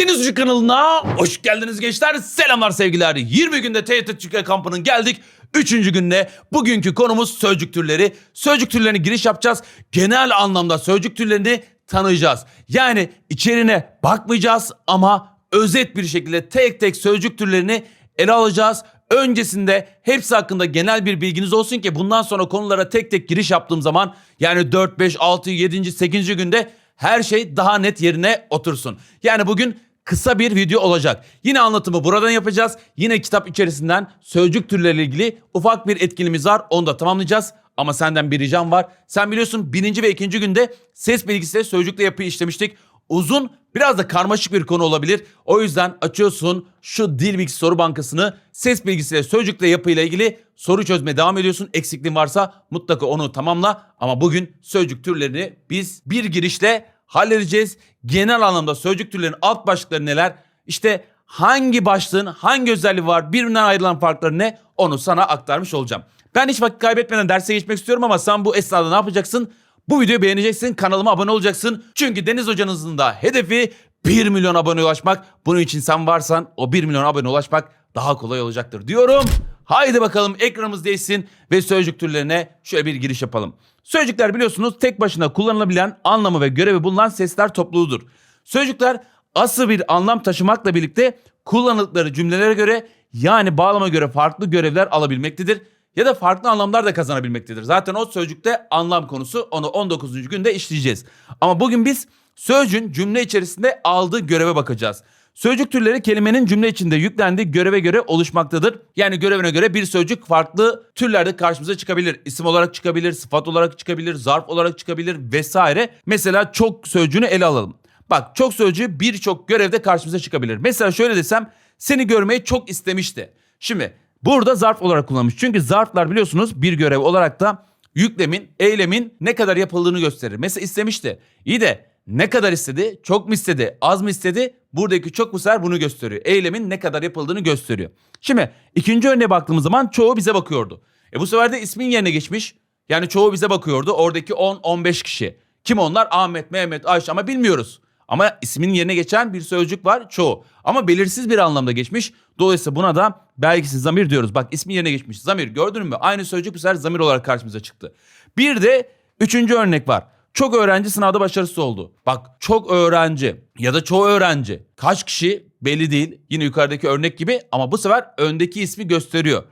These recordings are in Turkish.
Deniz Ucu kanalına hoş geldiniz gençler. Selamlar sevgiler. 20 günde TYT Türkiye kampının geldik. Üçüncü günde bugünkü konumuz sözcük türleri. Sözcük türlerine giriş yapacağız. Genel anlamda sözcük türlerini tanıyacağız. Yani içeriğine bakmayacağız ama özet bir şekilde tek tek sözcük türlerini ele alacağız. Öncesinde hepsi hakkında genel bir bilginiz olsun ki bundan sonra konulara tek tek giriş yaptığım zaman yani 4, 5, 6, 7, 8. günde her şey daha net yerine otursun. Yani bugün kısa bir video olacak. Yine anlatımı buradan yapacağız. Yine kitap içerisinden sözcük türleriyle ilgili ufak bir etkinliğimiz var. Onu da tamamlayacağız. Ama senden bir ricam var. Sen biliyorsun birinci ve ikinci günde ses bilgisiyle sözcükle yapıyı işlemiştik. Uzun biraz da karmaşık bir konu olabilir. O yüzden açıyorsun şu dil bilgisi soru bankasını ses bilgisiyle sözcükle yapıyla ilgili soru çözmeye devam ediyorsun. Eksikliğin varsa mutlaka onu tamamla. Ama bugün sözcük türlerini biz bir girişle halledeceğiz. Genel anlamda sözcük türlerinin alt başlıkları neler? İşte hangi başlığın hangi özelliği var birbirinden ayrılan farkları ne onu sana aktarmış olacağım. Ben hiç vakit kaybetmeden derse geçmek istiyorum ama sen bu esnada ne yapacaksın? Bu videoyu beğeneceksin, kanalıma abone olacaksın. Çünkü Deniz Hocanızın da hedefi 1 milyon abone ulaşmak. Bunun için sen varsan o 1 milyon abone ulaşmak daha kolay olacaktır diyorum. Haydi bakalım ekranımız değişsin ve sözcük türlerine şöyle bir giriş yapalım. Sözcükler biliyorsunuz tek başına kullanılabilen anlamı ve görevi bulunan sesler topluluğudur. Sözcükler asıl bir anlam taşımakla birlikte kullanıldıkları cümlelere göre yani bağlama göre farklı görevler alabilmektedir ya da farklı anlamlar da kazanabilmektedir. Zaten o sözcükte anlam konusu onu 19. günde işleyeceğiz. Ama bugün biz sözcüğün cümle içerisinde aldığı göreve bakacağız. Sözcük türleri kelimenin cümle içinde yüklendiği göreve göre oluşmaktadır. Yani görevine göre bir sözcük farklı türlerde karşımıza çıkabilir. İsim olarak çıkabilir, sıfat olarak çıkabilir, zarf olarak çıkabilir vesaire. Mesela çok sözcüğünü ele alalım. Bak çok sözcüğü birçok görevde karşımıza çıkabilir. Mesela şöyle desem seni görmeyi çok istemişti. Şimdi burada zarf olarak kullanmış. Çünkü zarflar biliyorsunuz bir görev olarak da yüklemin, eylemin ne kadar yapıldığını gösterir. Mesela istemişti. İyi de ne kadar istedi? Çok mu istedi? Az mı istedi? Buradaki çok bu sefer bunu gösteriyor. Eylemin ne kadar yapıldığını gösteriyor. Şimdi ikinci örneğe baktığımız zaman çoğu bize bakıyordu. E bu sefer de ismin yerine geçmiş. Yani çoğu bize bakıyordu. Oradaki 10-15 kişi. Kim onlar? Ahmet, Mehmet, Ayşe ama bilmiyoruz. Ama ismin yerine geçen bir sözcük var çoğu. Ama belirsiz bir anlamda geçmiş. Dolayısıyla buna da belgisiz zamir diyoruz. Bak ismin yerine geçmiş. Zamir gördün mü? Aynı sözcük bu sefer zamir olarak karşımıza çıktı. Bir de üçüncü örnek var. Çok öğrenci sınavda başarısız oldu. Bak çok öğrenci ya da çoğu öğrenci. Kaç kişi belli değil. Yine yukarıdaki örnek gibi ama bu sefer öndeki ismi gösteriyor.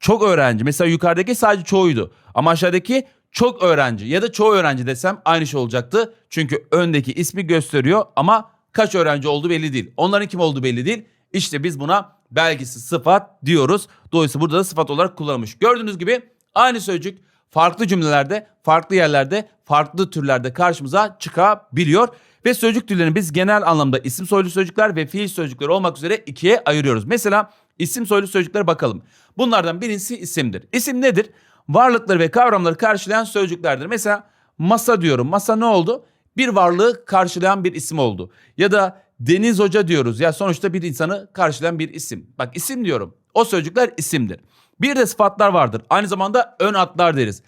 Çok öğrenci. Mesela yukarıdaki sadece çoğuydu. Ama aşağıdaki çok öğrenci ya da çoğu öğrenci desem aynı şey olacaktı. Çünkü öndeki ismi gösteriyor ama kaç öğrenci olduğu belli değil. Onların kim olduğu belli değil. İşte biz buna belgisi sıfat diyoruz. Dolayısıyla burada da sıfat olarak kullanılmış. Gördüğünüz gibi aynı sözcük farklı cümlelerde, farklı yerlerde, farklı türlerde karşımıza çıkabiliyor. Ve sözcük türlerini biz genel anlamda isim soylu sözcükler ve fiil sözcükleri olmak üzere ikiye ayırıyoruz. Mesela isim soylu sözcüklere bakalım. Bunlardan birincisi isimdir. İsim nedir? Varlıkları ve kavramları karşılayan sözcüklerdir. Mesela masa diyorum. Masa ne oldu? Bir varlığı karşılayan bir isim oldu. Ya da Deniz Hoca diyoruz. Ya sonuçta bir insanı karşılayan bir isim. Bak isim diyorum. O sözcükler isimdir. Bir de sıfatlar vardır. Aynı zamanda ön adlar deriz.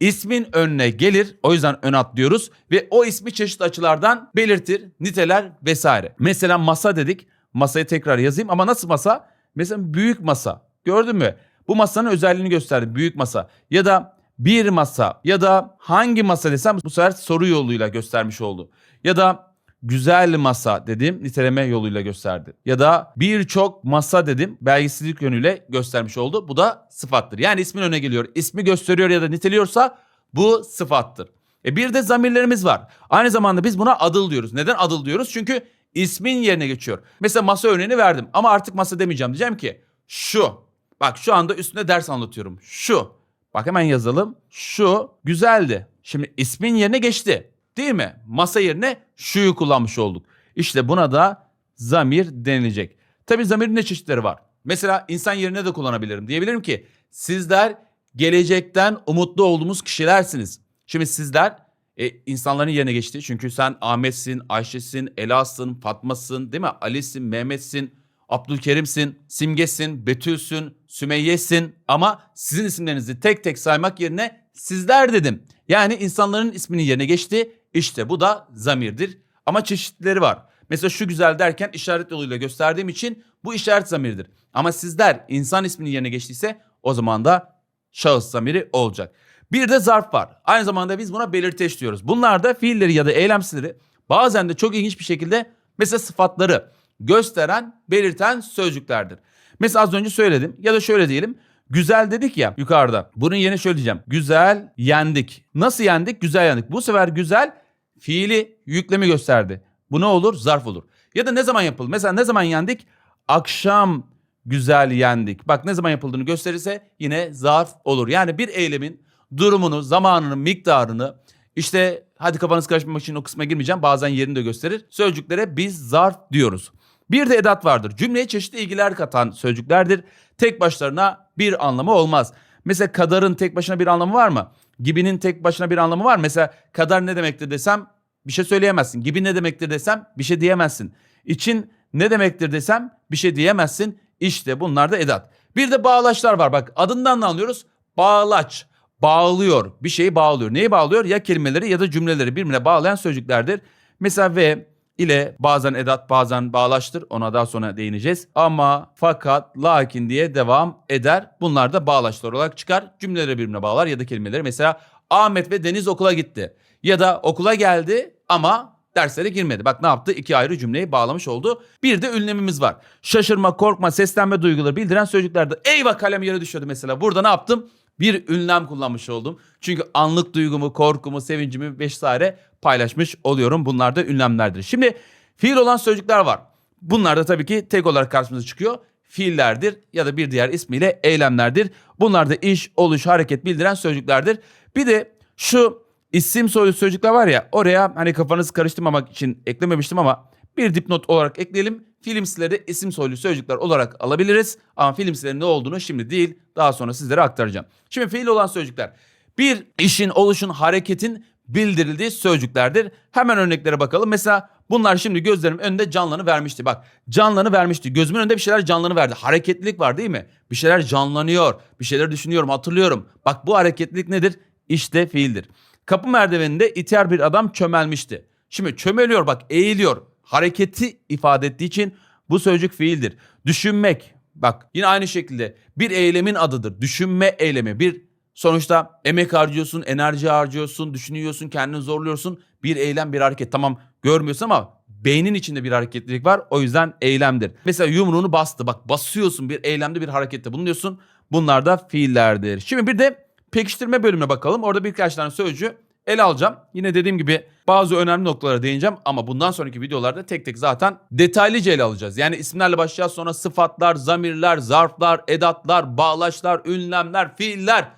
İsmin önüne gelir. O yüzden ön ad diyoruz. Ve o ismi çeşitli açılardan belirtir, niteler vesaire. Mesela masa dedik. Masayı tekrar yazayım ama nasıl masa? Mesela büyük masa. Gördün mü? Bu masanın özelliğini gösterdi. Büyük masa. Ya da bir masa ya da hangi masa desem bu sefer soru yoluyla göstermiş oldu. Ya da güzel masa dedim niteleme yoluyla gösterdi. Ya da birçok masa dedim belgesizlik yönüyle göstermiş oldu. Bu da sıfattır. Yani ismin öne geliyor. İsmi gösteriyor ya da niteliyorsa bu sıfattır. E bir de zamirlerimiz var. Aynı zamanda biz buna adıl diyoruz. Neden adıl diyoruz? Çünkü ismin yerine geçiyor. Mesela masa örneğini verdim ama artık masa demeyeceğim. Diyeceğim ki şu. Bak şu anda üstünde ders anlatıyorum. Şu. Bak hemen yazalım. Şu güzeldi. Şimdi ismin yerine geçti. Değil mi? Masa yerine şuyu kullanmış olduk. İşte buna da zamir denilecek. Tabi zamirin de çeşitleri var. Mesela insan yerine de kullanabilirim. Diyebilirim ki sizler gelecekten umutlu olduğumuz kişilersiniz. Şimdi sizler e, insanların yerine geçti. Çünkü sen Ahmet'sin, Ayşe'sin, Ela'sın, Fatma'sın, değil mi? Ali'sin, Mehmet'sin, Abdülkerim'sin, Simge'sin, Betül'sün, Sümeyye'sin ama sizin isimlerinizi tek tek saymak yerine sizler dedim. Yani insanların isminin yerine geçti. İşte bu da zamirdir. Ama çeşitleri var. Mesela şu güzel derken işaret yoluyla gösterdiğim için bu işaret zamiridir. Ama sizler insan isminin yerine geçtiyse o zaman da şahıs zamiri olacak. Bir de zarf var. Aynı zamanda biz buna belirteç diyoruz. Bunlar da fiilleri ya da eylemsizleri bazen de çok ilginç bir şekilde mesela sıfatları gösteren, belirten sözcüklerdir. Mesela az önce söyledim ya da şöyle diyelim. Güzel dedik ya yukarıda. Bunun yerine şöyle diyeceğim. Güzel yendik. Nasıl yendik? Güzel yendik. Bu sefer güzel fiili yüklemi gösterdi. Bu ne olur? Zarf olur. Ya da ne zaman yapıldı? Mesela ne zaman yendik? Akşam güzel yendik. Bak ne zaman yapıldığını gösterirse yine zarf olur. Yani bir eylemin durumunu, zamanını, miktarını işte hadi kafanız karışmamak için o kısma girmeyeceğim. Bazen yerini de gösterir. Sözcüklere biz zarf diyoruz. Bir de edat vardır. Cümleye çeşitli ilgiler katan sözcüklerdir. Tek başlarına bir anlamı olmaz. Mesela kadarın tek başına bir anlamı var mı? Gibinin tek başına bir anlamı var mı? Mesela kadar ne demektir desem bir şey söyleyemezsin. Gibi ne demektir desem bir şey diyemezsin. İçin ne demektir desem bir şey diyemezsin. İşte bunlar da edat. Bir de bağlaçlar var. Bak adından da anlıyoruz. Bağlaç. Bağlıyor. Bir şeyi bağlıyor. Neyi bağlıyor? Ya kelimeleri ya da cümleleri birbirine bağlayan sözcüklerdir. Mesela ve ile bazen edat bazen bağlaçtır. Ona daha sonra değineceğiz. Ama, fakat, lakin diye devam eder. Bunlar da bağlaçlar olarak çıkar. Cümleleri birbirine bağlar ya da kelimeleri. Mesela Ahmet ve Deniz okula gitti. Ya da okula geldi ama derslere girmedi. Bak ne yaptı? İki ayrı cümleyi bağlamış oldu. Bir de ünlemimiz var. Şaşırma, korkma, seslenme duyguları bildiren sözcüklerde. Eyvah kalem yere düşüyordu mesela. Burada ne yaptım? Bir ünlem kullanmış oldum. Çünkü anlık duygumu, korkumu, sevincimi vesaire paylaşmış oluyorum. Bunlar da ünlemlerdir. Şimdi fiil olan sözcükler var. Bunlar da tabii ki tek olarak karşımıza çıkıyor. Fiillerdir ya da bir diğer ismiyle eylemlerdir. Bunlar da iş, oluş, hareket bildiren sözcüklerdir. Bir de şu isim soylu sözcükler var ya oraya hani kafanızı karıştırmamak için eklememiştim ama bir dipnot olarak ekleyelim. Filmsileri isim soylu sözcükler olarak alabiliriz. Ama filmsilerin ne olduğunu şimdi değil daha sonra sizlere aktaracağım. Şimdi fiil olan sözcükler bir işin, oluşun, hareketin bildirildiği sözcüklerdir. Hemen örneklere bakalım. Mesela bunlar şimdi gözlerimin önünde canlanı vermişti. Bak canlanı vermişti. Gözümün önünde bir şeyler canlanı verdi. Hareketlilik var değil mi? Bir şeyler canlanıyor. Bir şeyler düşünüyorum, hatırlıyorum. Bak bu hareketlilik nedir? İşte fiildir. Kapı merdiveninde iter bir adam çömelmişti. Şimdi çömeliyor bak eğiliyor. Hareketi ifade ettiği için bu sözcük fiildir. Düşünmek bak yine aynı şekilde bir eylemin adıdır. Düşünme eylemi bir sonuçta emek harcıyorsun, enerji harcıyorsun, düşünüyorsun, kendini zorluyorsun. Bir eylem bir hareket tamam görmüyorsun ama beynin içinde bir hareketlilik var. O yüzden eylemdir. Mesela yumruğunu bastı. Bak basıyorsun bir eylemde bir harekette bulunuyorsun. Bunlar da fiillerdir. Şimdi bir de pekiştirme bölümüne bakalım. Orada birkaç tane sözcüğü ele alacağım. Yine dediğim gibi bazı önemli noktalara değineceğim ama bundan sonraki videolarda tek tek zaten detaylıca ele alacağız. Yani isimlerle başlayacağız sonra sıfatlar, zamirler, zarflar, edatlar, bağlaçlar, ünlemler, fiiller.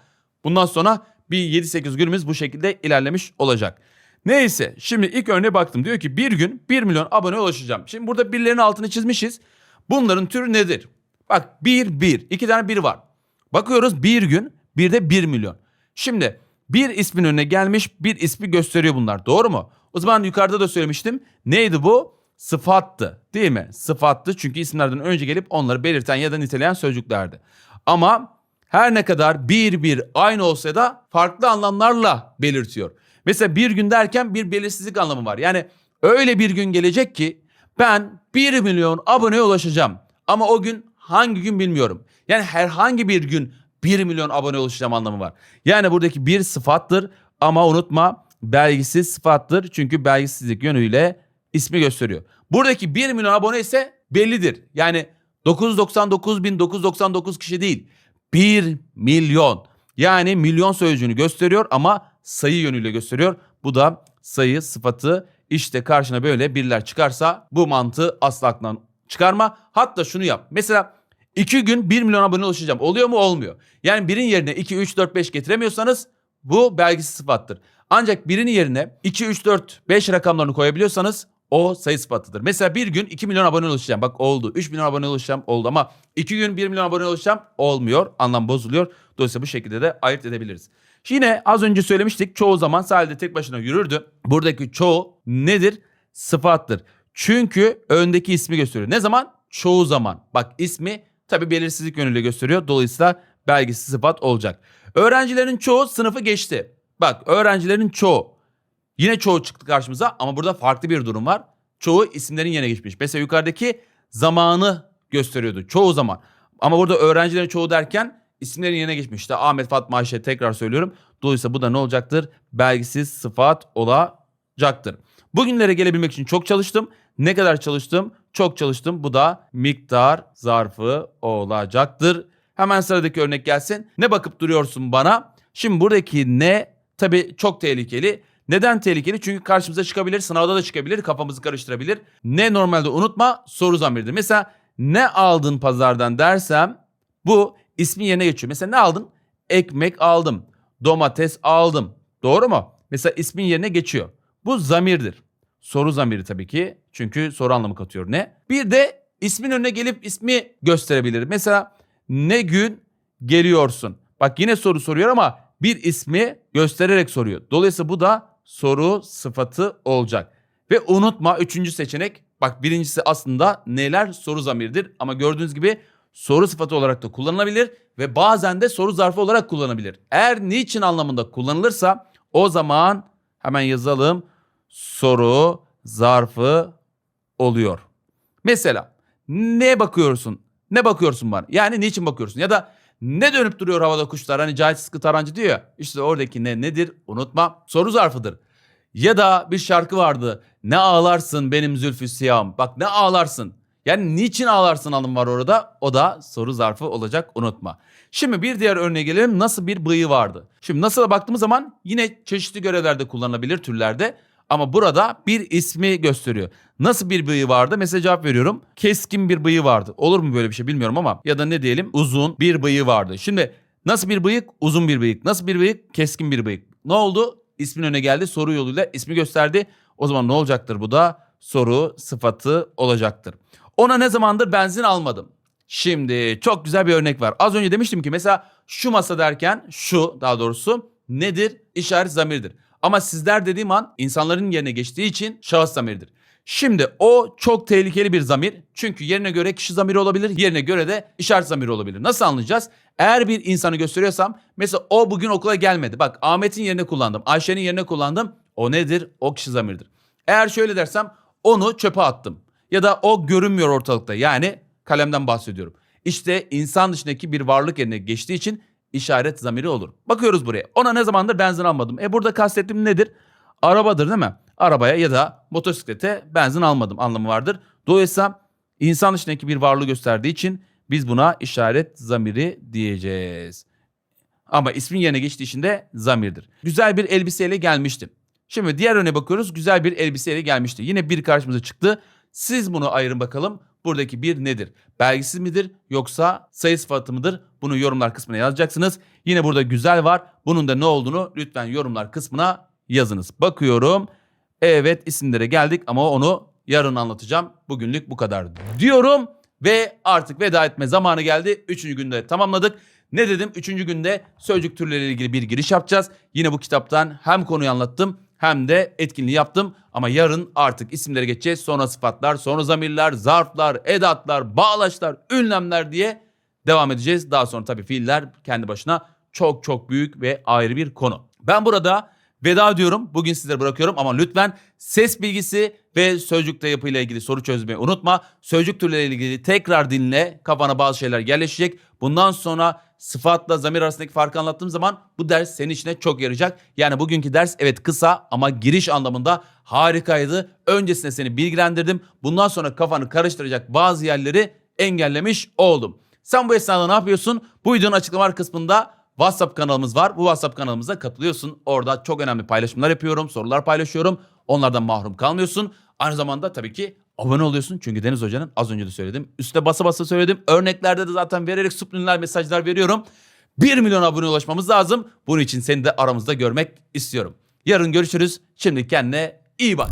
Bundan sonra bir 7-8 günümüz bu şekilde ilerlemiş olacak. Neyse şimdi ilk örneğe baktım. Diyor ki bir gün 1 milyon abone ulaşacağım. Şimdi burada birlerin altını çizmişiz. Bunların türü nedir? Bak 1 1. iki tane 1 var. Bakıyoruz bir gün bir de 1 milyon. Şimdi bir ismin önüne gelmiş bir ismi gösteriyor bunlar. Doğru mu? O zaman yukarıda da söylemiştim. Neydi bu? Sıfattı. Değil mi? Sıfattı çünkü isimlerden önce gelip onları belirten ya da niteleyen sözcüklerdi. Ama her ne kadar bir bir aynı olsa da farklı anlamlarla belirtiyor. Mesela bir gün derken bir belirsizlik anlamı var. Yani öyle bir gün gelecek ki ben 1 milyon aboneye ulaşacağım. Ama o gün hangi gün bilmiyorum. Yani herhangi bir gün 1 milyon abone ulaşacağım anlamı var. Yani buradaki bir sıfattır ama unutma belgisiz sıfattır. Çünkü belgisizlik yönüyle ismi gösteriyor. Buradaki 1 milyon abone ise bellidir. Yani 999.999 kişi değil. 1 milyon. Yani milyon sözcüğünü gösteriyor ama sayı yönüyle gösteriyor. Bu da sayı sıfatı işte karşına böyle birler çıkarsa bu mantığı asla aklından çıkarma. Hatta şunu yap. Mesela 2 gün 1 milyon abone ulaşacağım. Oluyor mu? Olmuyor. Yani birin yerine 2, 3, 4, 5 getiremiyorsanız bu belgisiz sıfattır. Ancak birinin yerine 2, 3, 4, 5 rakamlarını koyabiliyorsanız o sayı sıfatıdır. Mesela bir gün 2 milyon abone ulaşacağım. Bak oldu. 3 milyon abone ulaşacağım oldu ama 2 gün 1 milyon abone ulaşacağım olmuyor. Anlam bozuluyor. Dolayısıyla bu şekilde de ayırt edebiliriz. Yine az önce söylemiştik çoğu zaman sahilde tek başına yürürdü. Buradaki çoğu nedir? Sıfattır. Çünkü öndeki ismi gösteriyor. Ne zaman? Çoğu zaman. Bak ismi tabi belirsizlik yönüyle gösteriyor. Dolayısıyla belgisiz sıfat olacak. Öğrencilerin çoğu sınıfı geçti. Bak öğrencilerin çoğu. Yine çoğu çıktı karşımıza ama burada farklı bir durum var. çoğu isimlerin yerine geçmiş. Mesela yukarıdaki zamanı gösteriyordu çoğu zaman. Ama burada öğrencilerin çoğu derken isimlerin yerine geçmiş. İşte Ahmet, Fatma, Ayşe tekrar söylüyorum. Dolayısıyla bu da ne olacaktır? Belgisiz sıfat olacaktır. Bugünlere gelebilmek için çok çalıştım. Ne kadar çalıştım? Çok çalıştım. Bu da miktar zarfı olacaktır. Hemen sıradaki örnek gelsin. Ne bakıp duruyorsun bana? Şimdi buradaki ne tabii çok tehlikeli. Neden tehlikeli? Çünkü karşımıza çıkabilir, sınavda da çıkabilir, kafamızı karıştırabilir. Ne normalde unutma soru zamirdir. Mesela ne aldın pazardan dersem bu ismin yerine geçiyor. Mesela ne aldın? Ekmek aldım. Domates aldım. Doğru mu? Mesela ismin yerine geçiyor. Bu zamirdir. Soru zamiri tabii ki. Çünkü soru anlamı katıyor ne? Bir de ismin önüne gelip ismi gösterebilir. Mesela ne gün geliyorsun? Bak yine soru soruyor ama bir ismi göstererek soruyor. Dolayısıyla bu da soru sıfatı olacak. Ve unutma üçüncü seçenek. Bak birincisi aslında neler soru zamiridir. Ama gördüğünüz gibi soru sıfatı olarak da kullanılabilir. Ve bazen de soru zarfı olarak kullanabilir. Eğer niçin anlamında kullanılırsa o zaman hemen yazalım. Soru zarfı oluyor. Mesela ne bakıyorsun? Ne bakıyorsun bana? Yani niçin bakıyorsun? Ya da ne dönüp duruyor havada kuşlar? Hani Cahit Sıtkı Tarancı diyor ya. İşte oradaki ne nedir? Unutma. Soru zarfıdır. Ya da bir şarkı vardı. Ne ağlarsın benim zülfü siyahım. Bak ne ağlarsın. Yani niçin ağlarsın alım var orada? O da soru zarfı olacak unutma. Şimdi bir diğer örneğe gelelim. Nasıl bir bıyığı vardı? Şimdi nasıl baktığımız zaman yine çeşitli görevlerde kullanılabilir türlerde. Ama burada bir ismi gösteriyor. Nasıl bir bıyığı vardı? Mesela cevap veriyorum. Keskin bir bıyığı vardı. Olur mu böyle bir şey bilmiyorum ama ya da ne diyelim uzun bir bıyığı vardı. Şimdi nasıl bir bıyık? Uzun bir bıyık. Nasıl bir bıyık? Keskin bir bıyık. Ne oldu? İsmin öne geldi. Soru yoluyla ismi gösterdi. O zaman ne olacaktır bu da? Soru sıfatı olacaktır. Ona ne zamandır benzin almadım? Şimdi çok güzel bir örnek var. Az önce demiştim ki mesela şu masa derken şu daha doğrusu nedir? İşaret zamirdir. Ama sizler dediğim an insanların yerine geçtiği için şahıs zamiridir. Şimdi o çok tehlikeli bir zamir. Çünkü yerine göre kişi zamiri olabilir, yerine göre de işaret zamiri olabilir. Nasıl anlayacağız? Eğer bir insanı gösteriyorsam mesela o bugün okula gelmedi. Bak Ahmet'in yerine kullandım, Ayşe'nin yerine kullandım. O nedir? O kişi zamirdir. Eğer şöyle dersem onu çöpe attım. Ya da o görünmüyor ortalıkta. Yani kalemden bahsediyorum. İşte insan dışındaki bir varlık yerine geçtiği için işaret zamiri olur. Bakıyoruz buraya. Ona ne zamandır benzin almadım. E burada kastettiğim nedir? Arabadır değil mi? Arabaya ya da motosiklete benzin almadım anlamı vardır. Dolayısıyla insan dışındaki bir varlığı gösterdiği için biz buna işaret zamiri diyeceğiz. Ama ismin yerine geçtiği için de zamirdir. Güzel bir elbiseyle gelmiştim. Şimdi diğer örneğe bakıyoruz. Güzel bir elbiseyle gelmişti. Yine bir karşımıza çıktı. Siz bunu ayırın bakalım. Buradaki bir nedir? Belgisiz midir yoksa sayı sıfatı mıdır? Bunu yorumlar kısmına yazacaksınız. Yine burada güzel var. Bunun da ne olduğunu lütfen yorumlar kısmına yazınız. Bakıyorum. Evet isimlere geldik ama onu yarın anlatacağım. Bugünlük bu kadar diyorum. Ve artık veda etme zamanı geldi. Üçüncü günde tamamladık. Ne dedim? Üçüncü günde sözcük türleriyle ilgili bir giriş yapacağız. Yine bu kitaptan hem konuyu anlattım hem de etkinliği yaptım. Ama yarın artık isimlere geçeceğiz. Sonra sıfatlar, sonra zamirler, zarflar, edatlar, bağlaçlar, ünlemler diye devam edeceğiz. Daha sonra tabii fiiller kendi başına çok çok büyük ve ayrı bir konu. Ben burada veda ediyorum. Bugün sizlere bırakıyorum ama lütfen ses bilgisi ve sözcükte yapıyla ilgili soru çözmeyi unutma. Sözcük türleriyle ilgili tekrar dinle. Kafana bazı şeyler yerleşecek. Bundan sonra sıfatla zamir arasındaki farkı anlattığım zaman bu ders senin içine çok yarayacak. Yani bugünkü ders evet kısa ama giriş anlamında harikaydı. Öncesinde seni bilgilendirdim. Bundan sonra kafanı karıştıracak bazı yerleri engellemiş oldum. Sen bu esnada ne yapıyorsun? Bu videonun açıklamalar kısmında WhatsApp kanalımız var. Bu WhatsApp kanalımıza katılıyorsun. Orada çok önemli paylaşımlar yapıyorum, sorular paylaşıyorum. Onlardan mahrum kalmıyorsun. Aynı zamanda tabii ki abone oluyorsun. Çünkü Deniz Hoca'nın az önce de söyledim. Üste basa basa söyledim. Örneklerde de zaten vererek subliminal mesajlar veriyorum. 1 milyon abone ulaşmamız lazım. Bunun için seni de aramızda görmek istiyorum. Yarın görüşürüz. Şimdi kendine iyi bak.